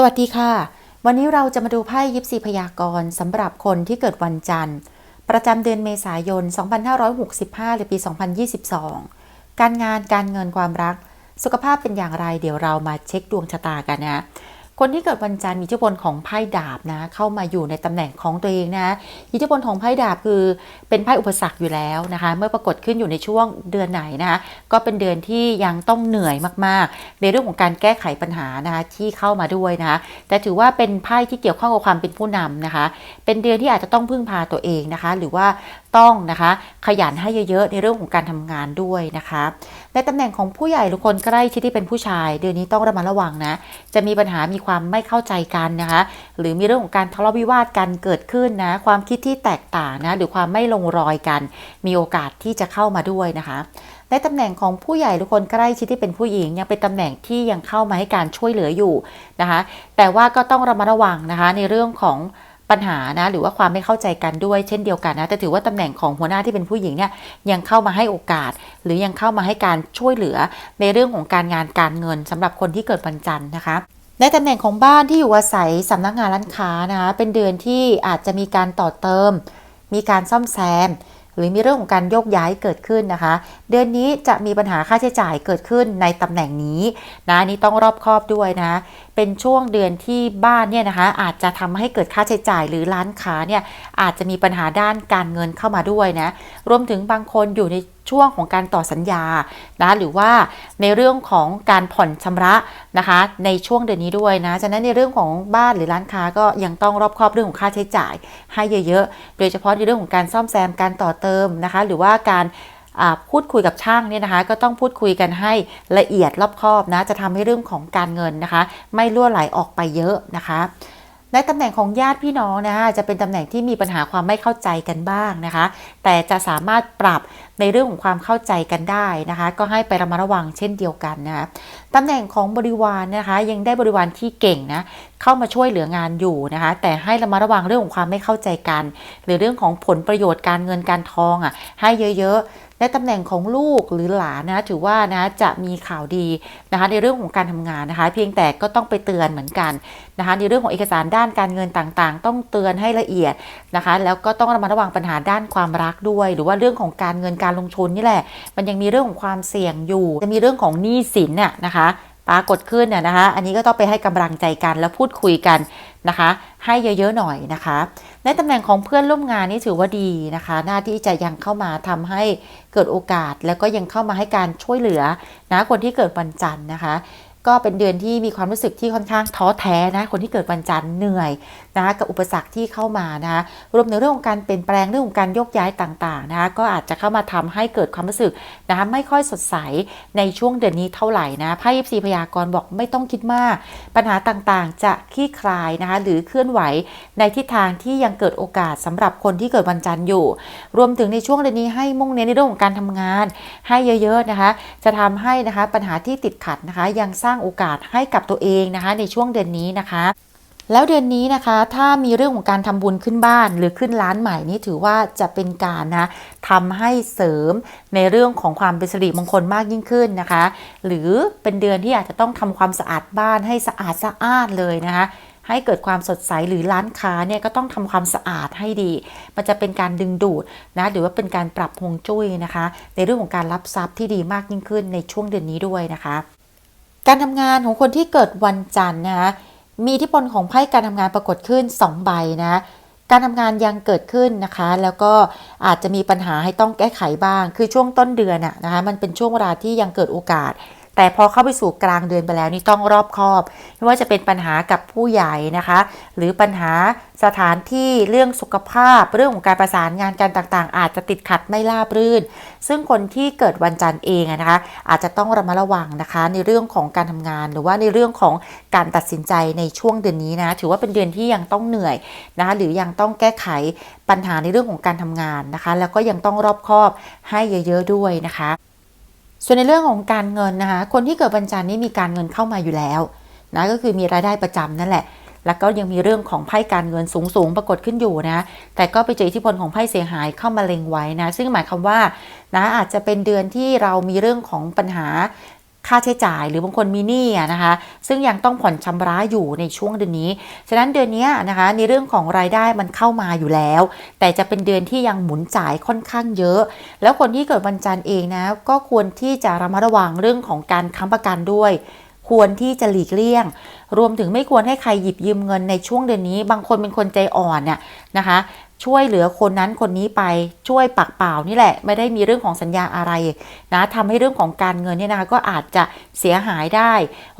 สวัสดีค่ะ วันนี้เราจะมาดูไพ่ยิปซีพยากรณ์สำหรับคนที่เกิดวันจันทร์ ประจำเดือนเมษายน 2565 หรือปี 2022 การงานการเงินความรัก สุขภาพเป็นอย่างไร เดี๋ยวเรามาเช็คดวงชะตากันนะ คนที่เกิดวันจันทร์มีอิทธิพลของไพ่ดาบนะเข้ามาอยู่ในตำแหน่งของตัวเองนะอิทธิพลของไพ่ดาบคือเป็นไพ่อุปสรรคอยู่แล้วนะคะ เมื่อปรากฏขึ้นอยู่ในช่วงเดือนไหนนะคะก็เป็นเดือนที่ยังต้องเหนื่อยมากๆ ในเรื่องของการแก้ไขปัญหานะคะที่เข้ามาด้วยนะคะแต่ถือว่าเป็นไพ่ที่เกี่ยวข้องกับความเป็นผู้นำนะคะ เป็นเดือนที่อาจจะต้องพึ่งพาตัวเองนะคะ หรือว่าต้องนะคะขยันให้เยอะๆ ในเรื่องของการทำงานด้วยนะคะ ในตำแหน่งของผู้ใหญ่หรือคนใกล้ชิดที่เป็นผู้ชาย เดือนนี้ต้องระมัดระวังนะ จะมีปัญหามีความไม่เข้าใจกันนะคะ หรือมีเรื่องของการทะเลาะวิวาทกันเกิดขึ้นนะ ความคิดที่แตกต่างนะหรือความไม่ลงรอยกัน มีโอกาสที่จะเข้ามาด้วยนะคะในตำแหน่งของผู้ใหญ่หรือคนใกล้ชิดที่เป็นผู้หญิง ยังเป็นตำแหน่งที่ยังเข้ามาให้การช่วยเหลืออยู่นะคะ แต่ว่าก็ต้องระมัดระวังนะคะในเรื่องของ ปัญหานะหรือว่าความไม่เข้าใจกันด้วยเช่นเดียวกันนะแต่ถือว่าตำแหน่งของหัวหน้าที่เป็นผู้หญิงเนี่ยยังเข้ามาให้โอกาส หรือยังเข้ามาให้การช่วยเหลือในเรื่องของการงานการเงินสำหรับคนที่เกิดวันจันทร์นะคะในตำแหน่งของบ้านที่อยู่อาศัยสำนักงานร้านค้านะคะเป็นเดือนที่อาจจะมีการต่อเติม มีการซ่อมแซม หรือมีเรื่องของการโยกย้ายเกิดขึ้นนะคะ เดือนนี้จะมีปัญหาค่าใช้จ่ายเกิดขึ้นในตำแหน่งนี้นะนี่ต้องรอบคอบด้วยนะ เป็นช่วงเดือนที่บ้านเนี่ยนะคะอาจจะทำให้เกิดค่าใช้จ่ายหรือร้านค้าเนี่ยอาจจะมีปัญหาด้านการเงินเข้ามาด้วยนะรวมถึงบางคนอยู่ใน ช่วงของการต่อสัญญานะหรือว่าในเรื่องของการผ่อนชำระนะคะในช่วงเดือนนี้ด้วยนะฉะนั้นในเรื่องของบ้านหรือร้านค้าก็ยังต้องรอบคอบเรื่องของค่าใช้จ่าย ให้เยอะๆ โดยเฉพาะในเรื่องของการซ่อมแซมการต่อเติมนะคะหรือว่าการพูดคุยกับช่างเนี่ยนะคะ ก็ต้องพูดคุยกันให้ละเอียดรอบคอบนะจะทำให้เรื่องของการเงินนะคะ ไม่ล่วไหลออกไปเยอะนะคะในตำแหน่งของญาติพี่น้องนะคะจะเป็นตำแหน่งที่มีปัญหาความไม่เข้าใจกันบ้างนะคะ แต่จะสามารถปรับ ในเรื่องของความเข้าใจกันได้นะคะ ก็ให้ไประมัดระวังเช่นเดียวกันนะคะตำแหน่งของบริวารนะคะ ยังได้บริวารที่เก่งนะเข้ามาช่วยเหลืองานอยู่นะคะ แต่ให้ระมัดระวังเรื่องของความไม่เข้าใจกัน หรือเรื่องของผลประโยชน์การเงินการทองอะให้เยอะๆ ในตำแหน่งของลูกหรือหลานนะถือว่านะจะมีข่าวดีนะคะในเรื่องของการทำงานนะคะ เพียงแต่ก็ต้องไปเตือนเหมือนกันนะคะในเรื่องของเอกสารด้านการเงินต่างๆ ต้องเตือนให้ละเอียดนะคะ แล้วก็ต้องระมัดระวังปัญหาด้านความรักด้วย หรือว่าเรื่องของการเงินการลงทุนนี่แหละ มันยังมีเรื่องของความเสี่ยงอยู่จะมีเรื่องของหนี้สินน่ะนะคะ ปรากฏขึ้นน่ยนะคะ อันนี้ก็ต้องไปให้กำลังใจกันแล้วพูดคุยกันนะคะ ให้เยอะๆหน่อยนะคะ ในตำแหน่งของเพื่อนร่วมงานนี่ถือว่าดีนะคะ หน้าที่จะยังเข้ามาทำให้เกิดโอกาส แล้วก็ยังเข้ามาให้การช่วยเหลือนะคนที่เกิดวันจันทร์นะคะ ก็เป็นเดือนที่มีความรู้สึกที่ค่อนข้างท้อแท้นะคนที่เกิดวันจันทร์เหนื่อย นะคะกับอุปสรรคที่เข้ามานะคะรวมถึงเรื่องของการเปลี่ยนแปลงเรื่องของการโยกย้ายต่างๆนะคะก็อาจจะเข้ามาทำให้เกิดความรู้สึกนะคะไม่ค่อยสดใสในช่วงเดือนนี้เท่าไหร่นะไพ่ยิปซีพยากรณ์บอกไม่ต้องคิดมาก ปัญหาต่างๆ จะคลี่คลายนะคะหรือเคลื่อนไหวในทิศทางที่ยังเกิดโอกาสสำหรับคนที่เกิดวันจันทร์อยู่ รวมถึงในช่วงเดือนนี้ให้มุ่งเน้นในเรื่องของการทำงาน ให้เยอะๆนะคะจะทำให้นะคะปัญหาที่ติดขัดนะคะยังสร้างโอกาสให้กับตัวเองนะคะในช่วงเดือนนี้นะคะ แล้วเดือนนี้นะคะถ้ามีเรื่องของการทำบุญขึ้นบ้านหรือขึ้นร้านใหม่นี่ถือว่าจะเป็นการนะทำให้เสริมในเรื่องของความเป็นสิริมงคลมากยิ่งขึ้นนะคะ หรือเป็นเดือนที่อาจจะต้องทำความสะอาดบ้านให้สะอาดสะอาดเลยนะคะให้เกิดความสดใสหรือร้านค้าเนี่ยก็ต้องทำความสะอาดให้ดี มันจะเป็นการดึงดูดนะหรือว่าเป็นการปรับฮวงจุ้ยนะคะ ในเรื่องของการรับทรัพย์ที่ดีมากยิ่งขึ้นในช่วงเดือนนี้ด้วยนะคะ การทำงานของคนที่เกิดวันจันทร์นะคะ มีอิทธิพลของไพ่การทำงานปรากฏขึ้น 2 ใบนะการทำงานยังเกิดขึ้นนะคะ แล้วก็อาจจะมีปัญหาให้ต้องแก้ไขบ้าง คือช่วงต้นเดือนอะนะคะมันเป็นช่วงเวลาที่ยังเกิดโอกาส แต่พอเข้าไปสู่กลางเดือนไปแล้วนี่ต้องรอบคอบ ไม่ว่าจะเป็นปัญหากับผู้ใหญ่นะคะ หรือปัญหาสถานที่เรื่องสุขภาพ เรื่องของการประสานงานกันต่างๆ อาจจะติดขัดไม่ราบรื่น ซึ่งคนที่เกิดวันจันทร์เองนะคะ อาจจะต้องระมัดระวังนะคะ ในเรื่องของการทำงาน หรือว่าในเรื่องของการตัดสินใจในช่วงเดือนนี้นะถือว่าเป็นเดือนที่ยังต้องเหนื่อยนะคะหรือยังต้องแก้ไขปัญหาในเรื่องของการทำงานนะคะ แล้วก็ยังต้องรอบคอบให้เยอะ ๆด้วยนะคะ ส่วนในเรื่องของการเงินนะคะคนที่เกิดวันจันทร์นี่มีการเงินเข้ามาอยู่แล้วนะก็คือมีรายได้ประจำนั่นแหละ แล้วก็ยังมีเรื่องของไพ่การเงินสูงๆปรากฏขึ้นอยู่นะ แต่ก็ไปเจออิทธิพลของไพ่เสียหายเข้ามาเล็งไว้นะ ซึ่งหมายความว่านะอาจจะเป็นเดือนที่เรามีเรื่องของปัญหา ค่าใช้จ่ายหรือบางคนมีหนี้อะนะคะ ซึ่งยังต้องผ่อนชำระอยู่ในช่วงเดือนนี้ ฉะนั้นเดือนนี้นะคะในเรื่องของรายได้มันเข้ามาอยู่แล้ว แต่จะเป็นเดือนที่ยังหมุนจ่ายค่อนข้างเยอะ แล้วคนที่เกิดวันจันทร์เองนะก็ควรที่จะระมัดระวังเรื่องของการค้ำประกันด้วยควรที่จะหลีกเลี่ยง รวมถึงไม่ควรให้ใครหยิบยืมเงินในช่วงเดือนนี้ บางคนเป็นคนใจอ่อนเนี่ยนะคะ ช่วยเหลือคนนั้นคนนี้ไปช่วยปากเปล่านี่แหละ ไม่ได้มีเรื่องของสัญญาอะไรนะทำให้เรื่องของการเงินเนี่ยนะคะก็อาจจะเสียหายได้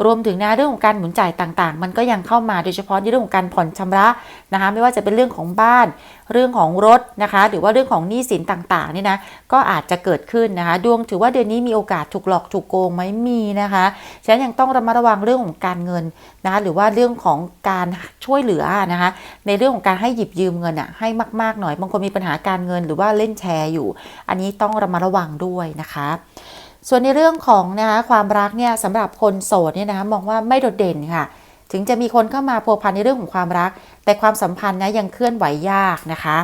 รวมถึงนะเรื่องของการหมุนจ่ายต่างๆ มันก็ยังเข้ามาโดยเฉพาะในเรื่องของการผ่อนชำระนะคะไม่ว่าจะเป็นเรื่องของบ้าน เรื่องของรถนะคะหรือว่าเรื่องของหนี้สินต่างๆนี่นะก็อาจจะเกิดขึ้นนะคะดวงถือว่าเดือนนี้มีโอกาสถูกหลอกถูกโกงไหมมีนะคะฉะนั้นยังต้องระมัดระวังเรื่องของการเงินนะคะหรือว่าเรื่องของการช่วยเหลือนะคะในเรื่องของการให้หยิบยืมเงินอะให้มากๆหน่อย บางคนมีปัญหาการเงินหรือว่าเล่นแชร์อยู่ อันนี้ต้องระมัดระวังด้วยนะคะส่วนในเรื่องของนะคะความรักเนี่ยสำหรับคนโสดเนี่ยนะคะมองว่าไม่โดดเด่นค่ะ ถึงจะมีคนเข้ามาพัวพันในเรื่องของความรัก แต่ความสัมพันธ์นะยังเคลื่อนไหวยากนะคะ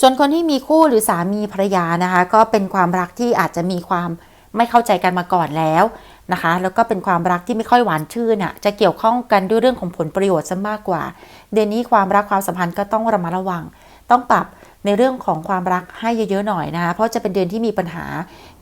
ส่วนคนที่มีคู่หรือสามีภรรยานะคะ ก็เป็นความรักที่อาจจะมีความไม่เข้าใจกันมาก่อนแล้วนะคะ แล้วก็เป็นความรักที่ไม่ค่อยหวานชื่นอะจะเกี่ยวข้องกันด้วยเรื่องของผลประโยชน์ซะมากกว่า เดือนนี้ความรักความสัมพันธ์ก็ต้องระมัดระวัง ต้องปรับในเรื่องของความรักให้เยอะๆหน่อยนะคะ เพราะจะเป็นเดือนที่มีปัญหา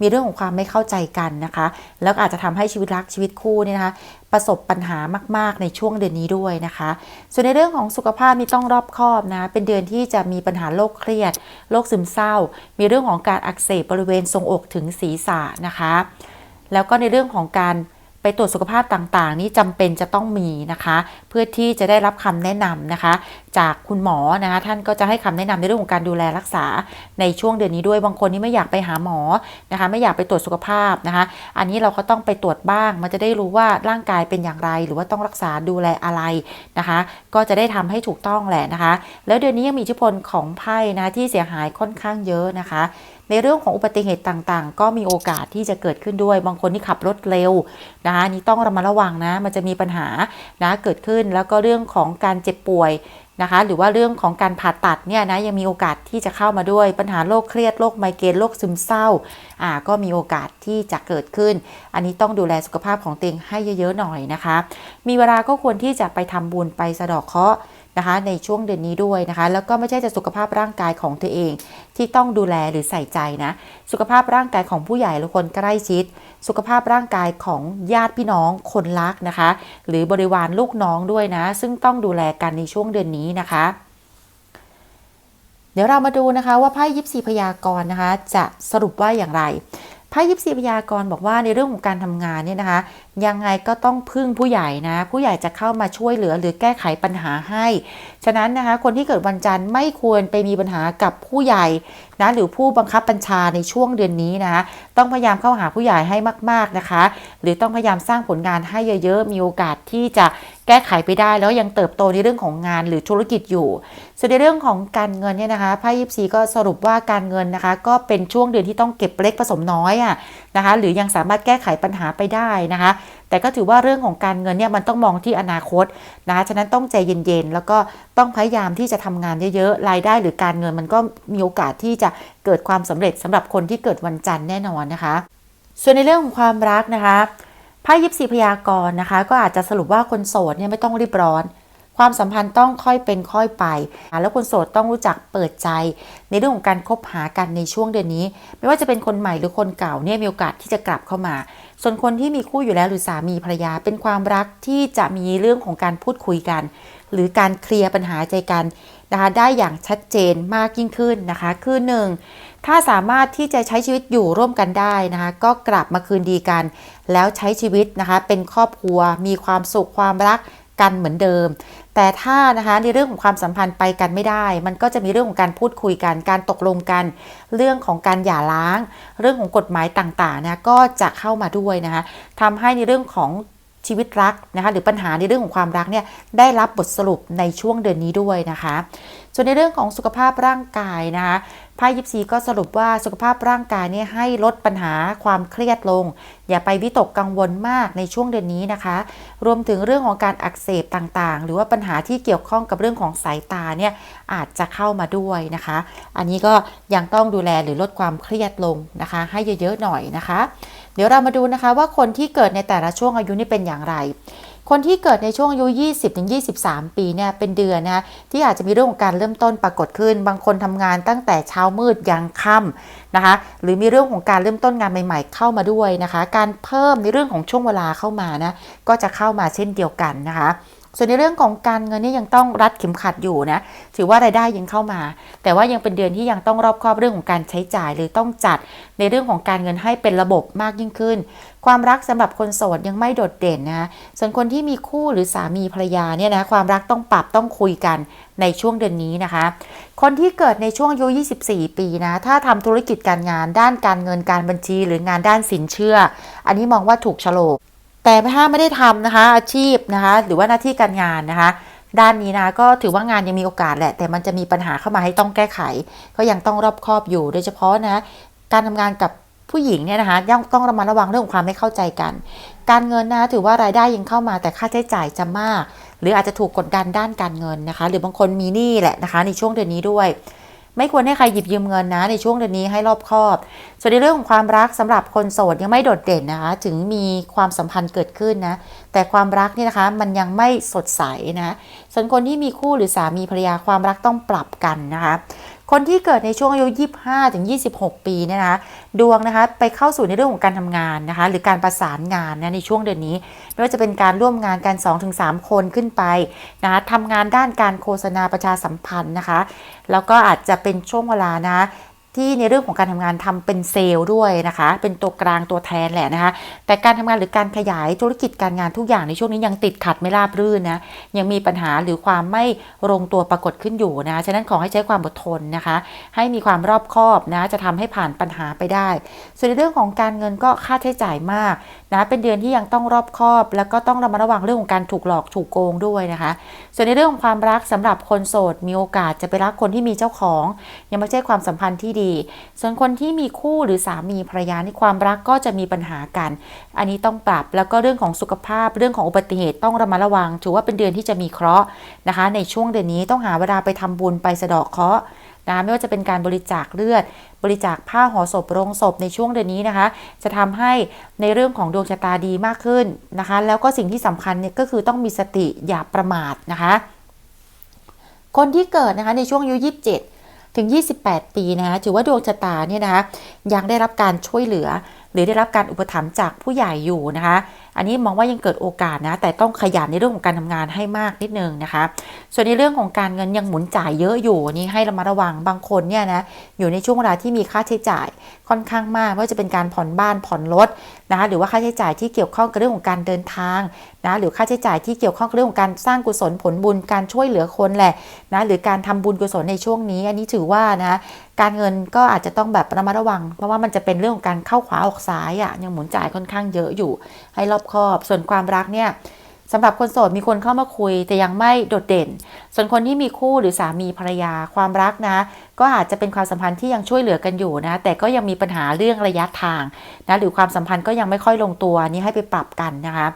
มีเรื่องของความไม่เข้าใจกันนะคะ แล้วอาจจะทำให้ชีวิตรักชีวิตคู่เนี่ยนะคะ ประสบปัญหามาก ๆ ในช่วงเดือนนี้ด้วยนะคะ ส่วนในเรื่องของสุขภาพนี่ต้องรอบคอบนะ เป็นเดือนที่จะมีปัญหาโรคเครียด โรคซึมเศร้า มีเรื่องของการอักเสบบริเวณทรงอกถึงศีรษะนะคะ แล้วก็ในเรื่องของการ ไปตรวจสุขภาพต่างๆ นี้จำเป็นจะต้องมีนะคะ เพื่อที่จะได้รับคำแนะนำนะคะ จากคุณหมอนะคะท่านก็จะให้คำแนะนำในเรื่องของการดูแลรักษาในช่วงเดือนนี้ด้วยบางคนนี่ไม่อยากไปหาหมอนะคะ ไม่อยากไปตรวจสุขภาพนะคะ อันนี้เราก็ต้องไปตรวจบ้าง มันจะได้รู้ว่าร่างกายเป็นอย่างไร หรือว่าต้องรักษาดูแลอะไรนะคะ ก็จะได้ทำให้ถูกต้องแหละนะคะ แล้วเดือนนี้ยังมีอิทธิพลของไพ่นะที่เสียหายค่อนข้างเยอะนะคะ ในเรื่องของอุบัติเหตุต่างๆ ก็มีโอกาสที่จะเกิดขึ้นด้วย บางคนที่ขับรถเร็วนะคะนี่ต้องระมัดระวังนะ มันจะมีปัญหานะเกิดขึ้นแล้วก็เรื่องของการเจ็บป่วยนะคะหรือว่าเรื่องของการผ่าตัดเนี่ยนะยังมีโอกาสที่จะเข้ามาด้วยปัญหาโรคเครียดโรคไมเกรนโรคซึมเศร้าอ่าก็มีโอกาสที่จะเกิดขึ้น อันนี้ต้องดูแลสุขภาพของเต็งให้เยอะๆหน่อยนะคะ มีเวลาก็ควรที่จะไปทำบุญไปสะดอกเคราะห์ นะคะ ในช่วงเดือนนี้ด้วยนะคะ แล้วก็ไม่ใช่จะสุขภาพร่างกายของตัวเอง ที่ต้องดูแลหรือใส่ใจนะ สุขภาพร่างกายของผู้ใหญ่หรือคนใกล้ชิด สุขภาพร่างกายของญาติพี่น้องคนรักนะคะ หรือบริวารลูกน้องด้วยนะ ซึ่งต้องดูแลกันในช่วงเดือนนี้นะคะเดี๋ยวเรามาดูนะคะว่าไพ่ยิปซีพยากรณ์นะคะ จะสรุปว่าอย่างไรไพ่ยิปซีพยากรณ์บอกว่าในเรื่องของการทำงานเนี่ยนะคะ ยังไงก็ต้องพึ่งผู้ใหญ่นะ ผู้ใหญ่จะเข้ามาช่วยเหลือหรือแก้ไขปัญหาให้ ฉะนั้นนะคะ คนที่เกิดวันจันทร์ไม่ควรไปมีปัญหากับผู้ใหญ่นะหรือผู้บังคับบัญชาในช่วงเดือนนี้นะต้องพยายามเข้าหาผู้ใหญ่ให้มาก ๆนะคะ หรือต้องพยายามสร้างผลงานให้เยอะๆ มีโอกาสที่จะแก้ไขไปได้แล้วยังเติบโตในเรื่องของงานหรือธุรกิจอยู่ส่วนในเรื่องของการเงินเนี่ยนะคะไพ่ยิปซีก็สรุปว่าการเงินนะคะ ก็เป็นช่วงเดือนที่ต้องเก็บเล็กผสมน้อยอะ นะคะ หรือยังสามารถแก้ไขปัญหาไปได้นะคะ แต่ก็ถือว่าเรื่องของการเงินเนี่ยมันต้องมองที่อนาคตนะคะฉะนั้นต้องใจเย็นๆ แล้วก็ต้องพยายามที่จะทำงานเยอะๆ รายได้หรือการเงินมันก็มีโอกาสที่จะเกิดความสำเร็จสำหรับคนที่เกิดวันจันทร์แน่นอนนะคะ ส่วนในเรื่องของความรักนะคะไพ่ยิปซีพยากรณ์นะคะ ก็อาจจะสรุปว่าคนโสดเนี่ยไม่ต้องรีบร้อน ความสัมพันธ์ต้องค่อยเป็นค่อยไป แล้วคนโสดต้องรู้จักเปิดใจ ในเรื่องของการคบหากันในช่วงเดือนนี้ ไม่ว่าจะเป็นคนใหม่หรือคนเก่าเนี่ยมีโอกาสที่จะกลับเข้ามา ส่วนคนที่มีคู่อยู่แล้วหรือสามีภรรยาเป็นความรักที่จะมีเรื่องของการพูดคุยกัน หรือการเคลียร์ปัญหาใจกันนะคะได้อย่างชัดเจนมากยิ่งขึ้นนะคะคือหนึ่งถ้าสามารถที่จะใช้ชีวิตอยู่ร่วมกันได้นะคะก็กลับมาคืนดีกัน แล้วใช้ชีวิตนะคะเป็นครอบครัวมีความสุขความรัก กันเหมือนเดิม แต่ถ้านะคะในเรื่องของความสัมพันธ์ไปกันไม่ได้ มันก็จะมีเรื่องของการพูดคุยกัน การตกลงกัน เรื่องของการหย่าร้าง เรื่องของกฎหมายต่างๆนะก็จะเข้ามาด้วยนะคะทำให้ในเรื่องของชีวิตรักนะคะหรือปัญหาในเรื่องของความรักเนี่ยได้รับบทสรุปในช่วงเดือนนี้ด้วยนะคะ ส่วนในเรื่องของสุขภาพร่างกายนะคะ ไพ่ยิปซีก็สรุปว่าสุขภาพร่างกายเนี่ยให้ลดปัญหาความเครียดลง อย่าไปวิตกกังวลมากในช่วงเดือนนี้นะคะ รวมถึงเรื่องของการอักเสบต่างๆ หรือว่าปัญหาที่เกี่ยวข้องกับเรื่องของสายตาเนี่ยอาจจะเข้ามาด้วยนะคะ อันนี้ก็ยังต้องดูแลหรือลดความเครียดลงนะคะ ให้เยอะๆหน่อยนะคะ เดี๋ยวเรามาดูนะคะว่าคนที่เกิดในแต่ละช่วงอายุนี่เป็นอย่างไร คนที่เกิดในช่วงอายุ 20-23 ปีเนี่ยเป็นเดือนนะที่อาจจะมีเรื่องของการเริ่มต้นปรากฏขึ้น บางคนทำงานตั้งแต่เช้ามืดยันค่ำนะคะ หรือมีเรื่องของการเริ่มต้นงานใหม่ๆ เข้ามาด้วยนะคะ การเพิ่มในเรื่องของช่วงเวลาเข้ามานะก็จะเข้ามาเช่นเดียวกันนะคะ ส่วนในเรื่องของการเงินนี่ยังต้องรัดเข็มขัดอยู่นะ ถือว่ารายได้ยังเข้ามา แต่ว่ายังเป็นเดือนที่ยังต้องรอบคอบเรื่องของการใช้จ่าย หรือต้องจัดในเรื่องของการเงินให้เป็นระบบมากยิ่งขึ้น ความรักสำหรับคนโสดยังไม่โดดเด่นนะส่วนคนที่มีคู่หรือสามีภรรยาเนี่ยนะความรักต้องปรับต้องคุยกันในช่วงเดือนนี้นะคะ คนที่เกิดในช่วงอายุ 24 ปีนะ ถ้าทำธุรกิจการงานด้านการเงินการบัญชี หรืองานด้านสินเชื่อ อันนี้มองว่าถูกโฉลก แต่ถ้าไม่ได้ทำนะคะ อาชีพนะคะ หรือว่าหน้าที่การงานนะคะ ด้านนี้นะก็ถือว่างานยังมีโอกาสแหละ แต่มันจะมีปัญหาเข้ามาให้ต้องแก้ไข ก็ยังต้องรอบคอบอยู่ โดยเฉพาะนะการทำงานกับผู้หญิงเนี่ยนะคะยังต้องระมัดระวังเรื่องของความไม่เข้าใจกัน การเงินนะถือว่ารายได้ยังเข้ามาแต่ค่าใช้จ่ายจะมาก หรืออาจจะถูกกดดันด้านการเงินนะคะ หรือบางคนมีหนี้แหละนะคะ ในช่วงเดือนนี้ด้วย ไม่ควรให้ใครหยิบยืมเงินนะในช่วงเดือนนี้ให้รอบคอบ ส่วนในเรื่องของความรักสำหรับคนโสดยังไม่โดดเด่นนะคะ ถึงมีความสัมพันธ์เกิดขึ้นนะ แต่ความรักเนี่ยนะคะมันยังไม่สดใสนะ ส่วนคนที่มีคู่หรือสามีภรรยาความรักต้องปรับกันนะคะ คนที่เกิดในช่วงอายุ 25ถึง26 ปีเนี่ยนะคะดวงนะคะไปเข้าสู่ในเรื่องของการทำงานนะคะหรือการประสานงานนะในช่วงเดือนนี้ ไม่ว่าจะเป็นการร่วมงานกัน 2-3 คนขึ้นไปนะคะทำงานด้านการโฆษณาประชาสัมพันธ์นะคะ แล้วก็อาจจะเป็นช่วงเวลานะ ที่ในเรื่องของการทำงานทำเป็นเซลล์ด้วยนะคะ เป็นตัวกลางตัวแทนแหละนะคะ แต่การทำงานหรือการขยายธุรกิจการงานทุกอย่างในช่วงนี้ยังติดขัดไม่ราบรื่นนะ ยังมีปัญหาหรือความไม่ลงตัวปรากฏขึ้นอยู่นะ ฉะนั้นขอให้ใช้ความอดทนนะคะ ให้มีความรอบคอบนะ จะทำให้ผ่านปัญหาไปได้ ส่วนในเรื่องของการเงินก็ค่าใช้จ่ายมากนะเป็นเดือนที่ยังต้องรอบคอบ แล้วก็ต้องระมัดระวังเรื่องของการถูกหลอกถูกโกงด้วยนะคะ ส่วนในเรื่องของความรักสำหรับคนโสดมีโอกาสจะไปรักคนที่มีเจ้าของ ยังไม่ใช่ความสัมพันธ์ที่ดี ส่วนคนที่มีคู่หรือสามีภรรยาในความรักก็จะมีปัญหากัน อันนี้ต้องปรับแล้วก็เรื่องของสุขภาพเรื่องของอุบัติเหตุต้องระมัดระวัง ถือว่าเป็นเดือนที่จะมีเคราะห์นะคะ ในช่วงเดือนนี้ต้องหาเวลาไปทำบุญไปสะเดาะเคราะห์ นะไม่ว่าจะเป็นการบริจาคเลือด บริจาคผ้าห่อศพโรงศพในช่วงเดือนนี้นะคะ จะทำให้ในเรื่องของดวงชะตาดีมากขึ้นนะคะ แล้วก็สิ่งที่สำคัญเนี่ยก็คือต้องมีสติอย่าประมาทนะคะ คนที่เกิดนะคะในช่วงอายุ27ถึง 28 ปีนะคะถือว่าดวงชะตาเนี่ยนะคะยังได้รับการช่วยเหลือ หรือได้รับการอุปถัมภ์จากผู้ใหญ่อยู่นะคะ อันนี้มองว่ายังเกิดโอกาสนะ แต่ต้องขยันในเรื่องของการทำงานให้มากนิดนึงนะคะ ส่วนในเรื่องของการเงินยังหมุนจ่ายเยอะอยู่นี่ให้ระมัดระวังบางคนเนี่ยนะอยู่ในช่วงเวลาที่มีค่าใช้จ่าย ค่อนข้างมากไม่ว่าจะเป็นการผ่อนบ้านผ่อนรถนะคะหรือว่าค่าใช้จ่ายที่เกี่ยวข้องกับเรื่องของการเดินทางนะหรือค่าใช้จ่ายที่เกี่ยวข้องกับเรื่องของการสร้างกุศลผลบุญการช่วยเหลือคนแหละนะหรือการทำบุญกุศลในช่วงนี้ อันนี้ถือว่านะการเงินก็อาจจะต้องแบบระมัดระวัง เพราะว่ามันจะเป็นเรื่องของการเข้าขวาออกซ้ายอะ่ะยังหมุนจ่ายค่อนข้างเยอะอยู่ ให้รอบคอบส่วนความรักเนี่ย สำหรับคนโสดมีคนเข้ามาคุยแต่ยังไม่โดดเด่น ส่วนคนที่มีคู่หรือสามีภรรยาความรักนะ ก็อาจจะเป็นความสัมพันธ์ที่ยังช่วยเหลือกันอยู่นะ แต่ก็ยังมีปัญหาเรื่องระยะทางนะหรือความสัมพันธ์ก็ยังไม่ค่อยลงตัวนี่ให้ไปปรับกันนะคะ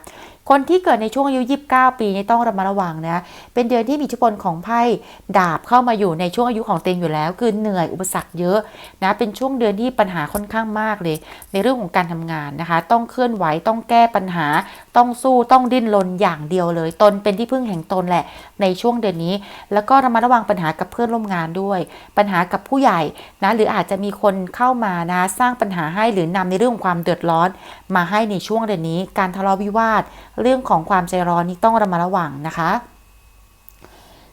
คนที่เกิดในช่วงอายุ29 ปีนี่ต้องระมัดระวังนะ เป็นเดือนที่มีอิทธิพลของไพ่ดาบเข้ามาอยู่ในช่วงอายุของเต็งอยู่แล้ว คือเหนื่อยอุปสรรคเยอะนะ เป็นช่วงเดือนที่ปัญหาค่อนข้างมากเลย ในเรื่องของการทำงานนะคะ ต้องเคลื่อนไหวต้องแก้ปัญหา ต้องสู้ต้องดิ้นรนอย่างเดียวเลย ตนเป็นที่พึ่งแห่งตนแหละ ในช่วงเดือนนี้ แล้วก็ระมัดระวังปัญหากับเพื่อนร่วมงานด้วย ปัญหากับผู้ใหญ่นะหรืออาจจะมีคนเข้ามานะสร้างปัญหาให้หรือนำในเรื่องของความเดือดร้อน มาให้ในช่วงเดือนนี้ การทะเลาะวิวาทเรื่องของความใจร้อนนี่ต้องระมัดระวังนะคะ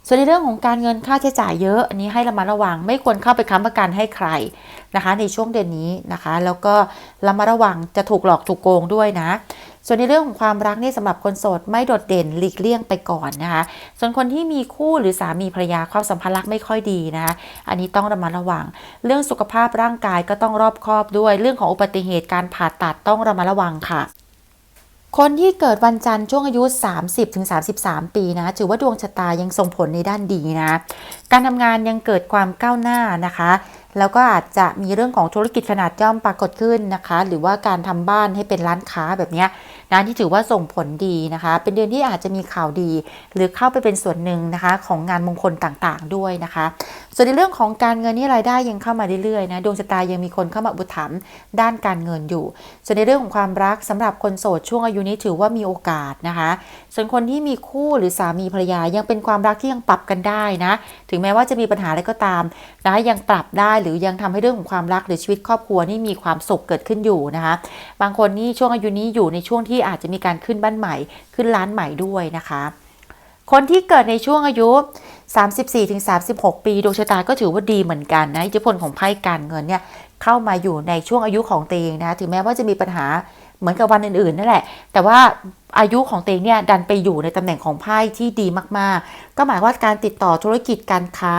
ส่วนในเรื่องของการเงินค่าใช้จ่ายเยอะอันนี้ให้ระมัดระวัง ไม่ควรเข้าไปค้ำประกันให้ใครนะคะ ในช่วงเดือนนี้นะคะ แล้วก็ระมัดระวังจะถูกหลอกถูกโกงด้วยนะส่วนในเรื่องของความรักนี่สำหรับคนโสดไม่โดดเด่นหลีกเลี่ยงไปก่อนนะคะ ส่วนคนที่มีคู่หรือสามีภรรยาความสัมพันธ์รักไม่ค่อยดีนะคะ อันนี้ต้องระมัดระวัง เรื่องสุขภาพร่างกายก็ต้องรอบคอบด้วย เรื่องของอุบัติเหตุการผ่าตัดต้องระมัดระวังค่ะ คนที่เกิดวันจันทร์ช่วงอายุ 30-33 ปีนะ ถือว่าดวงชะตายังส่งผลในด้านดีนะ การทำงานยังเกิดความก้าวหน้านะคะ แล้วก็อาจจะมีเรื่องของธุรกิจขนาดย่อมปรากฏขึ้นนะคะ หรือว่าการทำบ้านให้เป็นร้านค้าแบบเนี้ย นะที่ถือว่าส่งผลดีนะคะ เป็นเดือนที่อาจจะมีข่าวดี หรือเข้าไปเป็นส่วนหนึ่งนะคะของงานมงคลต่างๆด้วยนะคะ ส่วนในเรื่องของการเงินนี่รายได้ยังเข้ามาเรื่อยๆนะดวงชะตายังมีคนเข้ามาอุปถัมด้านการเงินอยู่ ส่วนในเรื่องของความรักสำหรับคนโสดช่วงอายุนี้ถือว่ามีโอกาสนะคะ ส่วนคนที่มีคู่หรือสามีภรรยายังเป็นความรักที่ยังปรับกันได้นะ ถึงแม้ว่าจะมีปัญหาอะไรก็ตามนะยังปรับได้หรือยังทำให้เรื่องของความรักหรือชีวิตครอบครัวนี่มีความสุขเกิดขึ้นอยู่นะคะ บางคนนี่ช่วงอายุนี้อยู่ในช่วงที่อาจจะมีการขึ้นบ้านใหม่ ขึ้นร้านใหม่ด้วยนะคะ คนที่เกิดในช่วงอายุ 34-36 ปีดวงชะตาก็ถือว่าดีเหมือนกันนะอิทธิพลของไพ่การเงินเนี่ยเข้ามาอยู่ในช่วงอายุของตัวเองนะถึงแม้ว่าจะมีปัญหาเหมือนกับวันอื่นๆนั่นแหละ แต่ว่า อายุของตัวเองเนี่ยดันไปอยู่ในตำแหน่งของไพ่ที่ดีมากๆ ก็หมายว่าการติดต่อธุรกิจการค้า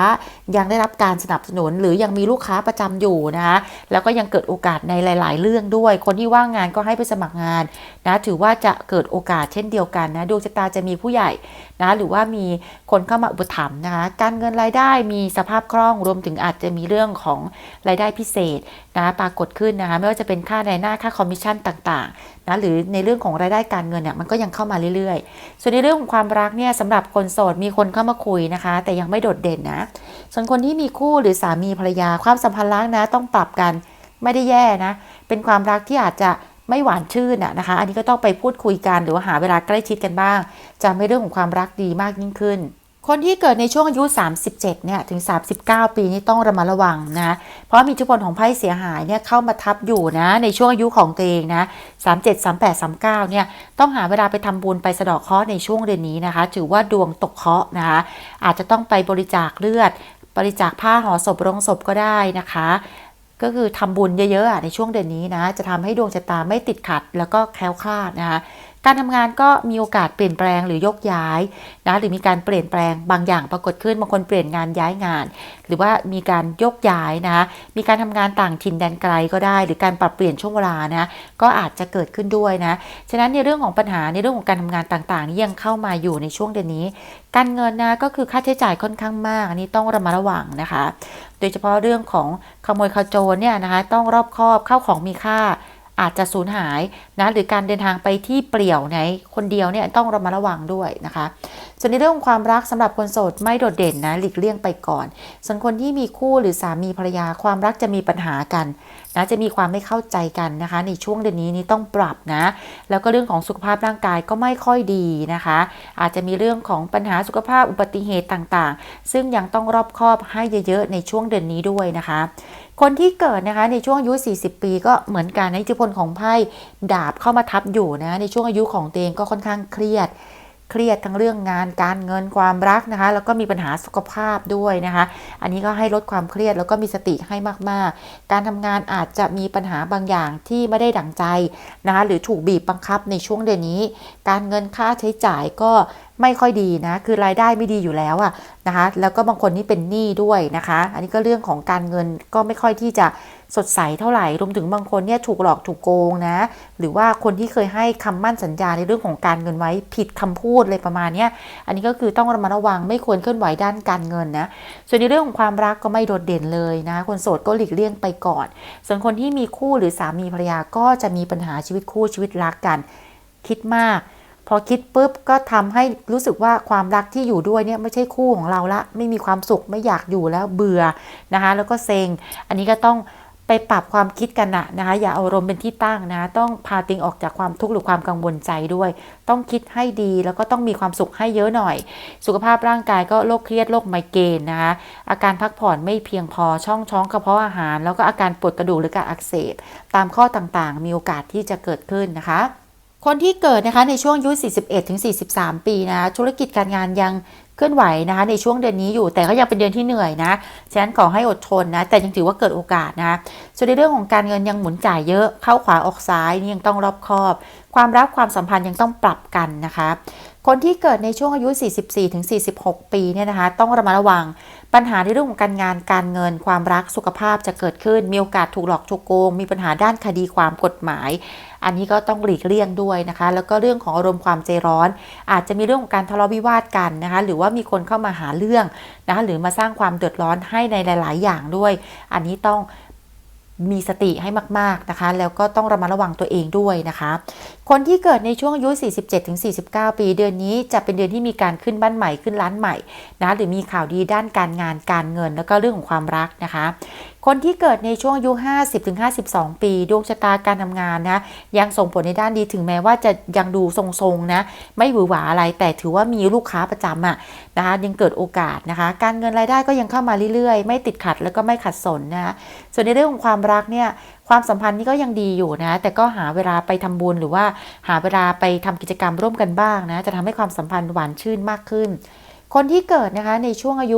ยังได้รับการสนับสนุน หรือยังมีลูกค้าประจำอยู่นะคะแล้วก็ยังเกิดโอกาสในหลาย ๆ เรื่องด้วย คนที่ว่างงานก็ให้ไปสมัครงานนะถือว่าจะเกิดโอกาสเช่นเดียวกันนะดวงชะตาจะมีผู้ใหญ่นะหรือว่ามีคนเข้ามาอุปถัมภ์นะคะการเงินรายได้มีสภาพคล่องรวมถึงอาจจะมีเรื่องของรายได้พิเศษนะปรากฏขึ้นนะคะไม่ว่าจะเป็นค่าในหน้าค่าคอมมิชชั่นต่าง ๆ นะหรือในเรื่องของรายได้การเงินเนี่ยมันก็ยังเข้ามาเรื่อยๆ ส่วนในเรื่องของความรักเนี่ยสำหรับคนโสดมีคนเข้ามาคุยนะคะ แต่ยังไม่โดดเด่นนะ ส่วนคนที่มีคู่หรือสามีภรรยาความสัมพันธ์รักนะต้องปรับกันไม่ได้แย่นะ เป็นความรักที่อาจจะไม่หวานชื่นน่ะนะคะ อันนี้ก็ต้องไปพูดคุยกันหรือว่าหาเวลาใกล้ชิดกันบ้าง จะไม่เรื่องของความรักดีมากยิ่งขึ้น คนที่เกิดในช่วงอายุ 37 เนี่ย ถึง 39 ปีนี่ต้องระมัดระวังนะ เพราะมีอิทธิพลของไพ่เสียหายเนี่ยเข้ามาทับอยู่นะ ในช่วงอายุของตัวเองนะ 37 38 39 เนี่ย ต้องหาเวลาไปทำบุญไปสะดาะเคราะห์ในช่วงเดือนนี้นะคะ ถือว่าดวงตกเคราะห์นะคะ อาจจะต้องไปบริจาคเลือด บริจาคผ้าห่อศพโรงศพก็ได้นะคะก็คือทำบุญเยอะๆในช่วงเดือนนี้นะ จะทำให้ดวงชะตาไม่ติดขัดแล้วก็แคล้วคลาดนะคะ การทำงานก็มีโอกาสเปลี่ยนแปลงหรือยกย้ายนะหรือมีการเปลี่ยนแปลงบางอย่างปรากฏขึ้นบางคนเปลี่ยนงานย้ายงาน หรือว่ามีการยกย้ายนะมีการทำงานต่างถิ่นแดนไกลก็ได้ หรือการปรับเปลี่ยนช่วงเวลานะก็อาจจะเกิดขึ้นด้วยนะฉะนั้นในเรื่องของปัญหาในเรื่องของการทำงานต่างๆนี่ยังเข้ามาอยู่ในช่วงเดือนนี้ การเงินนะก็คือค่าใช้จ่ายค่อนข้างมากอันนี้ต้องระมัดระวังนะคะ โดยเฉพาะเรื่องของขโมยขโจรเนี่ยนะคะต้องรอบคอบเข้าของมีค่า อาจจะสูญหายนะหรือการเดินทางไปที่เปลี่ยวไหนคนเดียวเนี่ยต้องระมัดระวังด้วยนะคะ ส่วนในเรื่องของความรักสำหรับคนโสดไม่โดดเด่นนะหลีกเลี่ยงไปก่อน ส่วนคนที่มีคู่หรือสามีภรรยาความรักจะมีปัญหากันนะจะมีความไม่เข้าใจกันนะคะ ในช่วงเดือนนี้นี่ต้องปรับนะ แล้วก็เรื่องของสุขภาพร่างกายก็ไม่ค่อยดีนะคะ อาจจะมีเรื่องของปัญหาสุขภาพอุบัติเหตุต่างๆ ซึ่งยังต้องรอบคอบให้เยอะๆในช่วงเดือนนี้ด้วยนะคะ คนที่เกิดนะคะในช่วงอายุ 40 ปีก็เหมือนกันในอิทธิพลของไพ่ดาบเข้ามาทับอยู่นะในช่วงอายุของตัวเองก็ค่อนข้างเครียด เครียดทั้งเรื่องงานการเงินความรักนะคะ แล้วก็มีปัญหาสุขภาพด้วยนะคะ อันนี้ก็ให้ลดความเครียดแล้วก็มีสติให้มากๆ การทำงานอาจจะมีปัญหาบางอย่างที่ไม่ได้ดั่งใจนะคะหรือถูกบีบบังคับในช่วงเดือนนี้ การเงินค่าใช้จ่ายก็ ไม่ค่อยดีนะ คือรายได้ไม่ดีอยู่แล้วอะนะคะ แล้วก็บางคนนี่เป็นหนี้ด้วยนะคะ อันนี้ก็เรื่องของการเงินก็ไม่ค่อยที่จะสดใสเท่าไหร่ รวมถึงบางคนเนี่ยถูกหลอกถูกโกงนะ หรือว่าคนที่เคยให้คำมั่นสัญญาในเรื่องของการเงินไว้ผิดคำพูดเลยประมาณนี้อันนี้ก็คือต้องระมัดระวังไม่ควรเคลื่อนไหวด้านการเงินนะ ส่วนในเรื่องของความรักก็ไม่โดดเด่นเลยนะ คนโสดก็หลีกเลี่ยงไปก่อน ส่วนคนที่มีคู่หรือสามีภรรยาก็จะมีปัญหาชีวิตคู่ชีวิตรักกัน คิดมาก พอคิดปุ๊บก็ทำให้รู้สึกว่าความรักที่อยู่ด้วยเนี่ยไม่ใช่คู่ของเราละ ไม่มีความสุขไม่อยากอยู่แล้วเบื่อนะคะแล้วก็เซ็ง อันนี้ก็ต้องไปปรับความคิดกันนะนะคะ อย่าอารมณ์เป็นที่ตั้งนะต้องพาติงออกจากความทุกข์หรือความกังวลใจด้วย ต้องคิดให้ดีแล้วก็ต้องมีความสุขให้เยอะหน่อย สุขภาพร่างกายก็โรคเครียดโรคไมเกรนนะคะอาการพักผ่อนไม่เพียงพอช่องท้องกระเพาะอาหาร แล้วก็อาการปวดกระดูกหรือการอักเสบ ตามข้อต่างๆ มีโอกาสที่จะเกิดขึ้นนะคะ คนที่เกิดนะคะในช่วงอายุ 41 ถึง 43 ปีนะ ธุรกิจการงานยังเคลื่อนไหวนะคะ ในช่วงเดือนนี้อยู่ แต่ก็ยังเป็นเดือนที่เหนื่อยนะ ฉะนั้นขอให้อดทนนะ แต่ยังถือว่าเกิดโอกาสนะ ส่วนในเรื่องของการเงินยังหมุนจ่ายเยอะ เข้าขวาออกซ้ายนี่ยังต้องรอบคอบ ความรักความสัมพันธ์ยังต้องปรับกันนะคะ คนที่เกิดในช่วงอายุ 44ถึง46 ปีเนี่ยนะคะ ต้องระมัดระวัง ปัญหาในเรื่องของการงานการเงิน ความรักสุขภาพจะเกิดขึ้น มีโอกาสถูกหลอกถูกโกง มีปัญหาด้านคดีความกฎหมาย อันนี้ก็ต้องหลีกเลี่ยงด้วยนะคะ แล้วก็เรื่องของอารมณ์ความใจร้อน อาจจะมีเรื่องของการทะเลาะวิวาทกันนะคะ หรือว่ามีคนเข้ามาหาเรื่องนะคะหรือมาสร้างความเดือดร้อนให้ในหลาย ๆ อย่างด้วย อันนี้ต้องมีสติให้มาก ๆ นะคะ แล้วก็ต้องระมัดระวังตัวเองด้วยนะคะ คนที่เกิดในช่วงอายุ 47-49 ปี เดือนนี้จะเป็นเดือนที่มีการขึ้นบ้านใหม่ขึ้นร้านใหม่นะหรือมีข่าวดีด้านการงานการเงิน แล้วก็เรื่องของความรักนะคะ คนที่เกิดในช่วงอายุ 50-52 ปีดวงชะตาการทำงานนะยังส่งผลในด้านดีถึงแม้ว่าจะยังดูทรงๆนะไม่หวือหวาอะไร แต่ถือว่ามีลูกค้าประจำอะนะคะยังเกิดโอกาสนะคะ การเงินรายได้ก็ยังเข้ามาเรื่อยๆ ไม่ติดขัดแล้วก็ไม่ขัดสนนะคะส่วนในเรื่องของความรักเนี่ย ความสัมพันธ์นี่ก็ยังดีอยู่นะ แต่ก็หาเวลาไปทำบุญหรือว่าหาเวลาไปทำกิจกรรมร่วมกันบ้างนะ จะทำให้ความสัมพันธ์หวานชื่นมากขึ้น คนที่เกิดนะคะในช่วงอายุ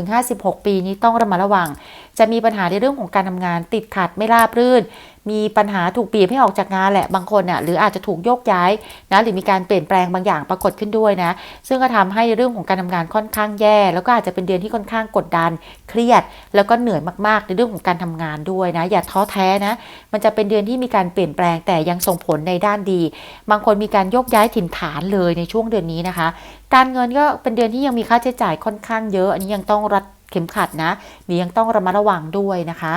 53-56 ปีนี้ต้องระมัดระวัง จะมีปัญหาในเรื่องของการทำงานติดขัดไม่ราบรื่น มีปัญหาถูกบีบให้ออกจากงานแหละบางคนน่ะหรืออาจจะถูกโยกย้ายนะหรือมีการเปลี่ยนแปลงบางอย่างปรากฏขึ้นด้วยนะ ซึ่งก็ทำให้เรื่องของการทำงานค่อนข้างแย่ แล้วก็อาจจะเป็นเดือนที่ค่อนข้างกดดัน เครียด แล้วก็เหนื่อยมากๆ ในเรื่องของการทำงานด้วยนะ อย่าท้อแท้นะ มันจะเป็นเดือนที่มีการเปลี่ยนแปลงแต่ยังส่งผลในด้านดี บางคนมีการโยกย้ายถิ่นฐานเลยในช่วงเดือนนี้นะคะ การเงินก็เป็นเดือนที่ยังมีค่าใช้จ่ายค่อนข้างเยอะ อันนี้ยังต้องรัดเข็มขัดนะมียังต้องระมัดระวังด้วยนะคะ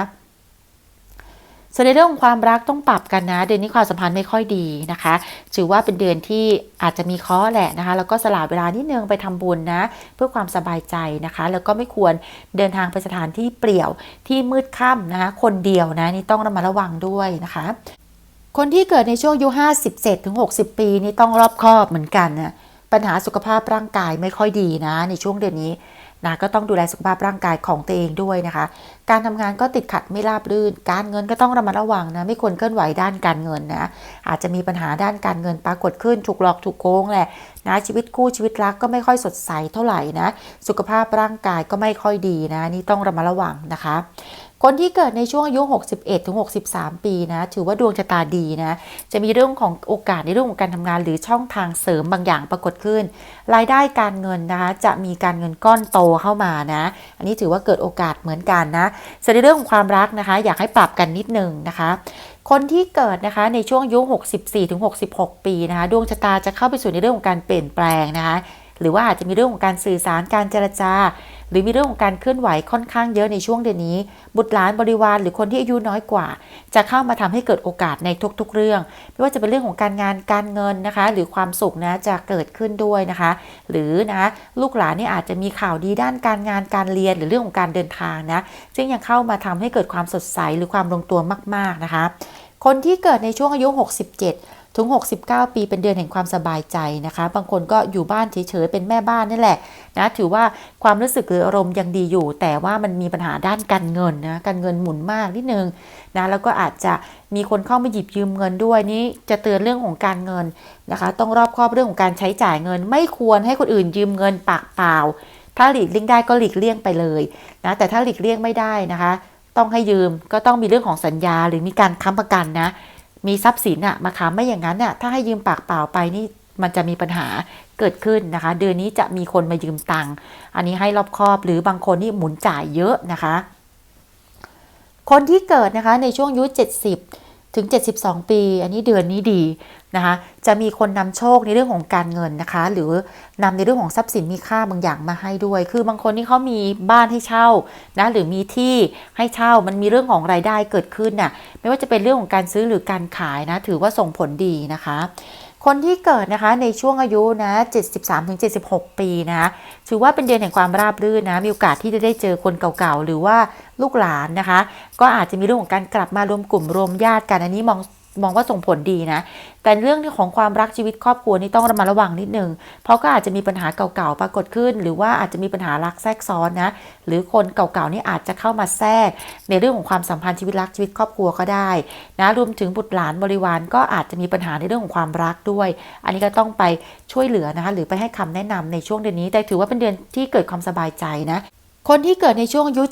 ส่วนในเรื่องของความรักต้องปรับกันนะ เดือนนี้ความสัมพันธ์ไม่ค่อยดีนะคะ ถือว่าเป็นเดือนที่อาจจะมีข้อแหละนะคะ แล้วก็สละเวลานิดนึงไปทำบุญนะ เพื่อความสบายใจนะคะ แล้วก็ไม่ควรเดินทางไปสถานที่เปลี่ยวที่มืดค่ำนะคะ คนเดียวนะนี่ต้องระมัดระวังด้วยนะคะ คนที่เกิดในช่วงอายุ57ถึง60 ปีนี่ต้องรอบคอบเหมือนกันนะปัญหาสุขภาพร่างกายไม่ค่อยดีนะ ในช่วงเดือนนี้ นะก็ต้องดูแลสุขภาพร่างกายของตัวเองด้วยนะคะ การทำงานก็ติดขัดไม่ราบรื่น การเงินก็ต้องระมัดระวังนะไม่ควรเคลื่อนไหวด้านการเงินนะอาจจะมีปัญหาด้านการเงินปรากฏขึ้นถูกหลอกถูกโกงแหละนะชีวิตคู่ชีวิตรักก็ไม่ค่อยสดใสเท่าไหร่นะสุขภาพร่างกายก็ไม่ค่อยดีนะนี่ต้องระมัดระวังนะคะ คนที่เกิดในช่วงอายุ 61 ถึง 63 ปีนะ ถือว่าดวงชะตาดีนะ จะมีเรื่องของโอกาสในเรื่องของการทำงาน หรือช่องทางเสริมบางอย่างปรากฏขึ้น รายได้การเงินนะคะจะมีการเงินก้อนโตเข้ามานะ อันนี้ถือว่าเกิดโอกาสเหมือนกันนะส่วนในเรื่องของความรักนะคะ อยากให้ปรับกันนิดนึงนะคะคนที่เกิดนะคะในช่วงอายุ 64ถึง66 ปีนะคะดวงชะตาจะเข้าไปสู่ในเรื่องของการเปลี่ยนแปลงนะคะหรือว่าอาจจะมีเรื่องของการสื่อสารการเจรจา หรือมีเรื่องของการเคลื่อนไหวค่อนข้างเยอะในช่วงเดือนนี้ บุตรหลานบริวารหรือคนที่อายุน้อยกว่า จะเข้ามาทำให้เกิดโอกาสในทุกๆเรื่อง ไม่ว่าจะเป็นเรื่องของการงานการเงินนะคะ หรือความสุขนะจะเกิดขึ้นด้วยนะคะ หรือนะลูกหลานนี่อาจจะมีข่าวดีด้านการงานการเรียนหรือเรื่องของการเดินทางนะซึ่งยังเข้ามาทำให้เกิดความสดใสหรือความลงตัวมาก ๆนะคะ คนที่เกิดในช่วงอายุ 67 ถึง 69 ปีเป็นเดือนแห่งความสบายใจนะคะ บางคนก็อยู่บ้านเฉยๆเป็นแม่บ้านนี่แหละนะถือว่าความรู้สึกหรืออารมณ์ยังดีอยู่ แต่ว่ามันมีปัญหาด้านการเงินนะการเงินหมุนมากนิดนึงนะแล้วก็อาจจะมีคนเข้ามาหยิบยืมเงินด้วยนี่จะเตือนเรื่องของการเงินนะคะ ต้องรอบคอบเรื่องของการใช้จ่ายเงิน ไม่ควรให้คนอื่นยืมเงินปากเปล่า ถ้าหลีกเลี่ยงได้ก็หลีกเลี่ยงไปเลยนะแต่ถ้าหลีกเลี่ยงไม่ได้นะคะ ต้องให้ยืมก็ต้องมีเรื่องของสัญญาหรือมีการค้ำประกันนะ มีทรัพย์สินอะมาค้ำไม่อย่างนั้นน่ะถ้าให้ยืมปากเปล่าไปนี่มันจะมีปัญหาเกิดขึ้นนะคะ เดือนนี้จะมีคนมายืมตังค์อันนี้ให้รอบคอบหรือบางคนนี่หมุนจ่ายเยอะนะคะ คนที่เกิดนะคะในช่วงอายุ70 ถึง 72 ปี อันนี้เดือนนี้ดีนะคะจะมีคนนำโชคในเรื่องของการเงินนะคะ หรือนำในเรื่องของทรัพย์สินมีค่าบางอย่างมาให้ด้วย คือบางคนที่เขามีบ้านให้เช่านะหรือมีที่ให้เช่ามันมีเรื่องของรายได้เกิดขึ้นน่ะไม่ว่าจะเป็นเรื่องของการซื้อหรือการขายนะถือว่าส่งผลดีนะคะ คนที่เกิดนะคะในช่วงอายุนะ 73-76 ปีนะถือว่าเป็นเดือนแห่งความราบรื่นนะ มีโอกาสที่จะได้เจอคนเก่าๆ หรือว่าลูกหลานนะคะ ก็อาจจะมีเรื่องของการกลับมารวมกลุ่มรวมญาติกัน อันนี้มอง มองว่าส่งผลดีนะ แต่เรื่องของความรักชีวิตครอบครัวนี่ต้องระมัดระวังนิดนึง เพราะก็อาจจะมีปัญหาเก่าๆปรากฏขึ้น หรือว่าอาจจะมีปัญหารักแทรกซ้อนนะ หรือคนเก่าๆนี่อาจจะเข้ามาแทรก ในเรื่องของความสัมพันธ์ชีวิตรักชีวิตครอบครัวก็ได้นะ รวมถึงบุตรหลานบริวารก็อาจจะมีปัญหาในเรื่องของความรักด้วย อันนี้ก็ต้องไปช่วยเหลือนะคะ หรือไปให้คำแนะนำในช่วงเดือนนี้ แต่ถือว่าเป็นเดือนที่เกิดความสบายใจนะ คนที่เกิดในช่วงอายุ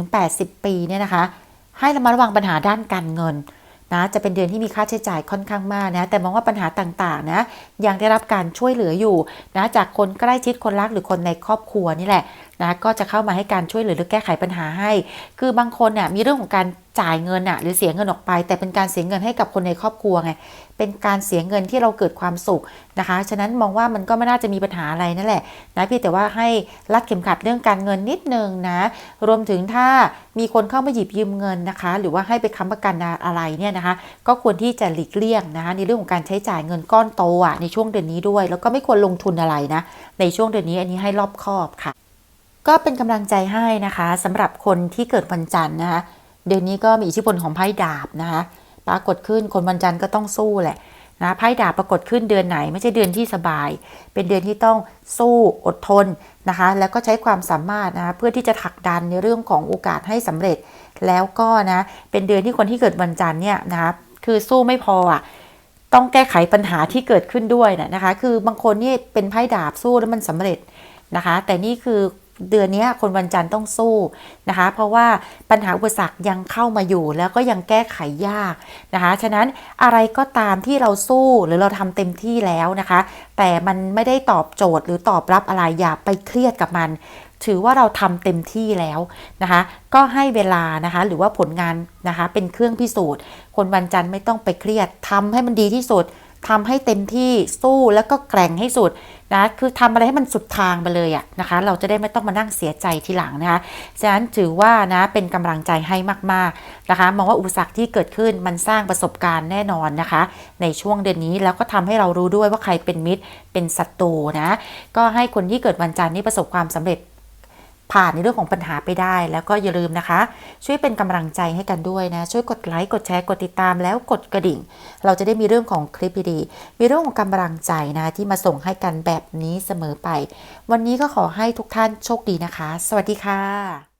77-80 ปีเนี่ยนะคะ ให้ระมัดระวังปัญหาด้านการเงิน นะจะเป็นเดือนที่มีค่าใช้จ่ายค่อนข้างมากนะแต่มองว่าปัญหาต่างๆนะยังได้รับการช่วยเหลืออยู่นะจากคนใกล้ชิดคนรักหรือคนในครอบครัวนี่แหละนะก็จะเข้ามาให้การช่วยเหลือหรือแก้ไขปัญหาให้ คือบางคนเนี่ยมีเรื่องของการจ่ายเงินอะหรือเสียเงินออกไป แต่เป็นการเสียเงินให้กับคนในครอบครัวไง เป็นการเสียเงินที่เราเกิดความสุขนะคะ ฉะนั้นมองว่ามันก็ไม่น่าจะมีปัญหาอะไรนั่นแหละนะเพี่แต่ว่าให้รัดเข็มขัดเรื่องการเงินนิดนึงนะ รวมถึงถ้ามีคนเข้ามาหยิบยืมเงินนะคะ หรือว่าให้ไปค้ำประกันอะไรเนี่ยนะคะ ก็ควรที่จะหลีกเลี่ยงนะคะในเรื่องของการใช้จ่ายเงินก้อนโตอะในช่วงเดือนนี้ด้วย แล้วก็ไม่ควรลงทุนอะไรนะ ในช่วงเดือนนี้อันนี้ให้รอบคอบค่ะ ก็เป็นกำลังใจให้นะคะสำหรับคนที่เกิดวันจันทร์นะคะเดือนนี้ก็มีอิทธิพลของไพ่ดาบนะคะ ปรากฏขึ้นคนวันจันทร์ก็ต้องสู้แหละนะไพ่ดาบปรากฏขึ้นเดือนไหน ไม่ใช่เดือนที่สบาย เป็นเดือนที่ต้องสู้อดทนนะคะ แล้วก็ใช้ความสามารถนะะเพื่อที่จะผลักดันในเรื่องของโอกาสให้สำเร็จ แล้วก็นะเป็นเดือนที่คนที่เกิดวันจันทร์เนี่ยนะคะคือสู้ไม่พออะต้องแก้ไขปัญหาที่เกิดขึ้นด้วยนะนะคะ คือบางคนนี่เป็นไพ่ดาบสู้แล้วมันสำเร็จนะคะ แต่นี่คือ เดือนนี้คนวันจันทร์ต้องสู้นะคะ เพราะว่าปัญหาอุปสรรคยังเข้ามาอยู่แล้วก็ยังแก้ไขยากนะคะ ฉะนั้นอะไรก็ตามที่เราสู้หรือเราทำเต็มที่แล้วนะคะ แต่มันไม่ได้ตอบโจทย์หรือตอบรับอะไรอย่าไปเครียดกับมัน ถือว่าเราทำเต็มที่แล้วนะคะ ก็ให้เวลานะคะ หรือว่าผลงานนะคะ เป็นเครื่องพิสูจน์ คนวันจันทร์ไม่ต้องไปเครียดทำให้มันดีที่สุด ทำให้เต็มที่สู้แล้วก็แกร่งให้สุดนะคือทำอะไรให้มันสุดทางไปเลยอะนะคะ เราจะได้ไม่ต้องมานั่งเสียใจทีหลังนะคะฉะนั้นถือว่านะเป็นกำลังใจให้มากๆนะคะ มองว่าอุปสรรคที่เกิดขึ้นมันสร้างประสบการณ์แน่นอนนะคะ ในช่วงเดือนนี้แล้วก็ทำให้เรารู้ด้วยว่าใครเป็นมิตรเป็นศัตรูนะก็ให้คนที่เกิดวันจันทร์นี่ประสบความสำเร็จ ผ่านในเรื่องของปัญหาไปได้ แล้วก็อย่าลืมนะคะ ช่วยเป็นกำลังใจให้กันด้วยนะ ช่วยกดไลค์กดแชร์กดติดตามแล้วกดกระดิ่ง เราจะได้มีเรื่องของคลิปดีๆมีเรื่องของกำลังใจนะที่มาส่งให้กันแบบนี้เสมอไป วันนี้ก็ขอให้ทุกท่านโชคดีนะคะ สวัสดีค่ะ